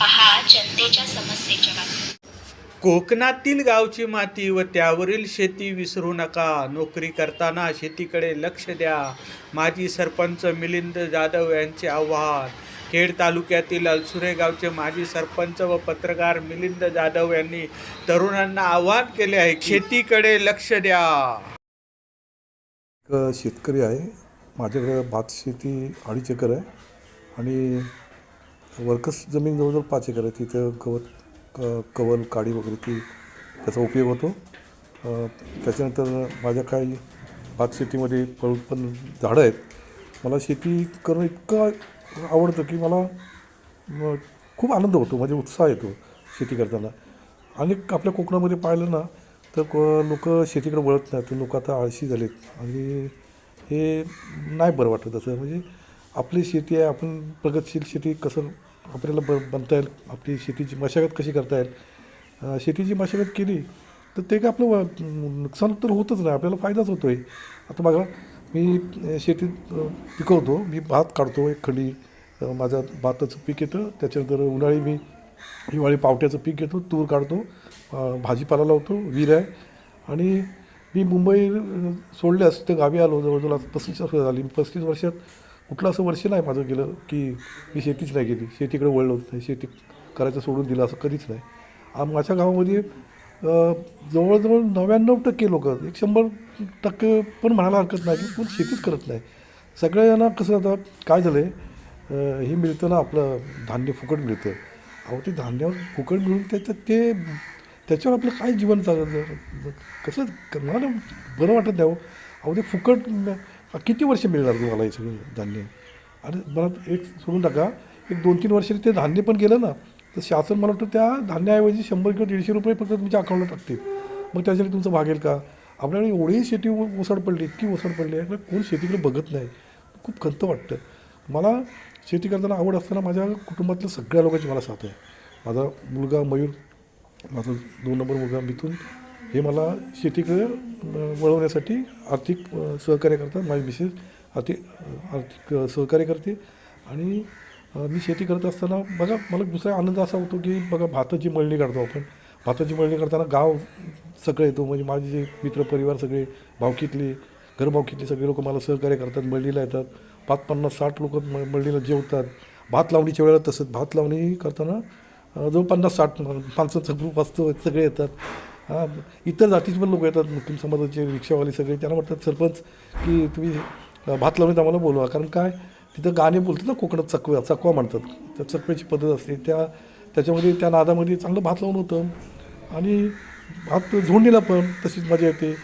पहा जनतेच्या समस्येच्या बातम्या कोकणातील गावची माती व त्यावरील शेती विसरू नका. नोकरी करताना शेतीकडे लक्ष द्या. माजी सरपंच मिलिंद जाधव यांचे आवाहन. खेड तालुक्यातील अलसुरे गावचे माजी सरपंच व पत्रकार मिलिंद जाधव यांनी तरुणांना आवाहन केले आहे की शेतीकडे लक्ष द्या. एक शेतकरी आहे. माझ्याकडे भात शेती अडीच एकर आहे. आणि वर्कस जमीन जवळजवळ पाच एकर आहे. तिथं गवत क कवल काडी वगैरे ती त्याचा उपयोग होतो. त्याच्यानंतर माझ्या काही भात शेतीमध्ये फळ पण झाडं आहेत. मला शेती करणं इतकं आवडतं की मला खूप आनंद होतो. म्हणजे उत्साह येतो शेती करताना. आणि आपल्या कोकणामध्ये पाहिलं ना तर लोक शेतीकडे वळत नाहीत. लोक आता आळशी झालेत. आणि हे नाही बरं वाटत असं. म्हणजे आपली शेती आहे आपण प्रगतशील शेती कसं आपल्याला ब बनता येईल आपली शेतीची मशागत कशी करता येईल? शेतीची मशागत केली तर ते काय आपलं नुकसान तर होतच नाही आपल्याला फायदाच होतो आहे आता बघा मी शेतीत पिकवतो मी भात काढतो एक खडी माझ्या माझं भाताचं पीक येतं त्याच्यानंतर उन्हाळी मी हिवाळी पावट्याचं पीक घेतो तूर काढतो भाजीपाला लावतो विहीर आहे. आणि मी मुंबई सोडल्यास ते गावी आलो जवळजवळ पस्तीस वर्ष झाली पस्तीस वर्षात कुठलं असं वर्ष नाही माझं गेलं की मी शेतीच नाही केली. शेतीकडे वळलो नाही शेती करायचं सोडून दिलं असं कधीच नाही. आ- माझ्या गावामध्ये जवळजवळ नव्याण्णव टक्के लोक एक शंभर टक्के पण म्हणायला हरकत नाही की कोण शेतीच करत नाही. सगळ्यांना कसं आता काय झालं आहे हे मिळतं ना आपलं धान्य फुकट मिळतं. अहो ते धान्य फुकट मिळून त्याचं ते त्याच्यावर आपलं काय जीवन चाललं कसं मला बरं वाटत नाही हो. अहो ते फुकट किती वर्ष मिळणार तुम्हाला हे सगळं धान्य? आणि मला एक सोडून टाका. एक दोन तीन वर्षांनी ते धान्य पण गेलं ना तर शासन मला वाटतं त्या धान्याऐवजी शंभर किंवा दीडशे रुपये फक्त तुमच्या अकाउंटला टाकतील. मग त्यासाठी तुमचं भागेल का? आपल्याकडे एवढी शेती उ- ओसाड पडली इतकी ओसाड पडली आहे. कोण शेतीकडे बघत नाही? खूप खंत वाटतं. मला शेती करताना आवड असताना माझ्या कुटुंबातल्या सगळ्या लोकांची मला साथ आहे. माझा मुलगा मयूर माझा दोन नंबर मुलगा मिथून हे मला शेतीकडे वळवण्यासाठी आर्थिक सहकार्य करतात. माझी मिसेस आर्थिक आर्थिक सहकार्य करते. आणि मी शेती करत असताना बघा मला दुसरा आनंद असा होतो की बघा भाताची मळणी काढतो आपण. भाताची मळणी करताना गाव सगळं येतो. म्हणजे माझे जे मित्रपरिवार सगळे भावकीतले घरभावकीतले सगळे लोक मला सहकार्य करतात मळणीला येतात. पाच पन्नास साठ लोक म मळणीला जेवतात. भात लावणीच्या वेळेला तसंच. भात लावणी करताना जवळ पन्नास साठ माणसांचा ग्रुप असतो सगळे येतात. हां इतर जातीचे पण लोक येतात मुस्लिम समाजाचे रिक्षावाले सगळे. त्यांना म्हणतात सरपंच की तुम्ही भात लावणीत आम्हाला बोलवा. कारण काय? तिथं गाणे बोलतात ना कोकणात चकव्या चकवा म्हणतात. त्या चकव्याची पद्धत असते. त्या त्याच्यामध्ये त्या नादामध्ये चांगलं भात लावून होतं. आणि भात झोडणीला पण तशीच मजा येते.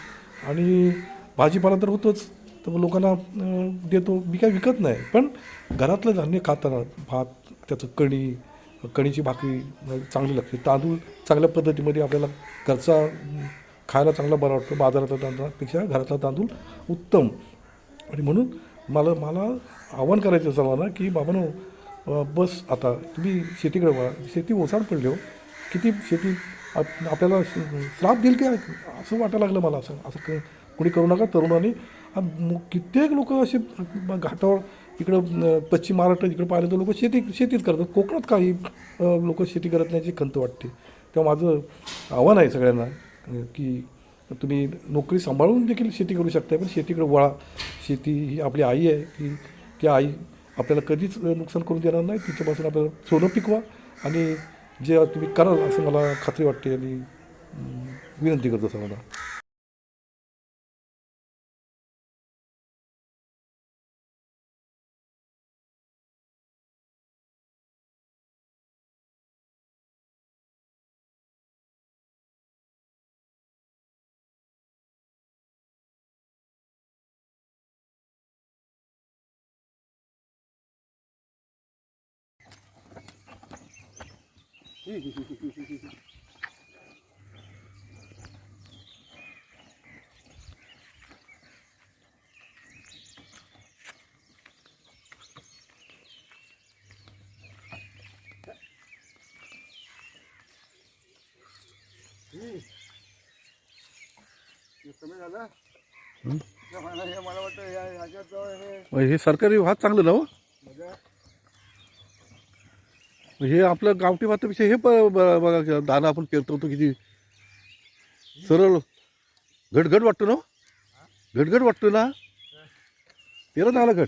आणि भाजीपाला तर होतोच. तर मग लोकांना देतो. मी काय विकत नाही. पण घरातलं धान्य खाताना भात त्याचं कणी कणीची भाकरी म्हणजे चांगली लागते. तांदूळ चांगल्या पद्धतीमध्ये आपल्याला घरचा खायला चांगला बरा वाटतो. बाजारातल्या तांदळापेक्षा घरातला तांदूळ उत्तम. आणि म्हणून मला मला आव्हान करायचं सर्वांना की बाबांनो बस आता तुम्ही शेतीकडे वळा. शेती ओसाड पडली हो. किती शेती आप- आपल्याला श्राप देईल काय? असं वाटायला लागलं मला. असं असं क- कोणी करू नका तरुणांनी. कित्येक लोक असे घाटावर इकडं पश्चिम महाराष्ट्रात इकडं पाहिलं तर लोक शेती शेतीच करतात. कोकणात काही लोक शेती करत नाही खंत वाटते. तेव्हा माझं आव्हान आहे सगळ्यांना की तुम्ही नोकरी सांभाळून देखील शेती करू शकता पण शेतीकडे वळा. शेती ही आपली आई आहे की ती आई आपल्याला कधीच नुकसान करून देणार नाही. तिच्यापासून आपल्याला सोनं पिकवा आणि जे तुम्ही कराल असं मला खात्री वाटते आणि विनंती करतो सर्वांना कमी झालं मला हे वाटतं हे हे सरकारी भात चांगलं ना हो? म्हणजे हे आपलं गावठी भातापेक्षा हे ब- ब- बघा दाना आपण पेरतो होतो किती सरळ घटघट वाटतो ना हो? घटघट वाटतो ना? पेरत आला घट.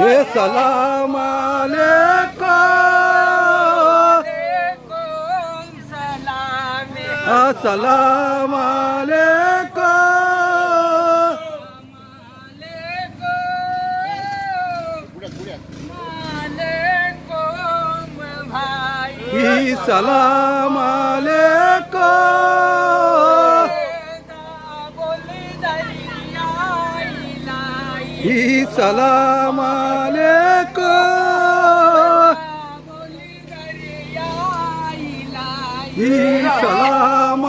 अलैकुम हे सलाम अलैकुम ही सलाम ही सलाम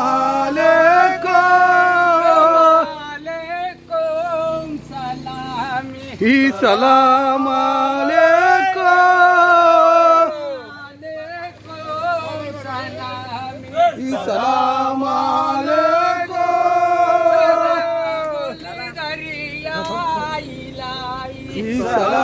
ही सलाम Jesus.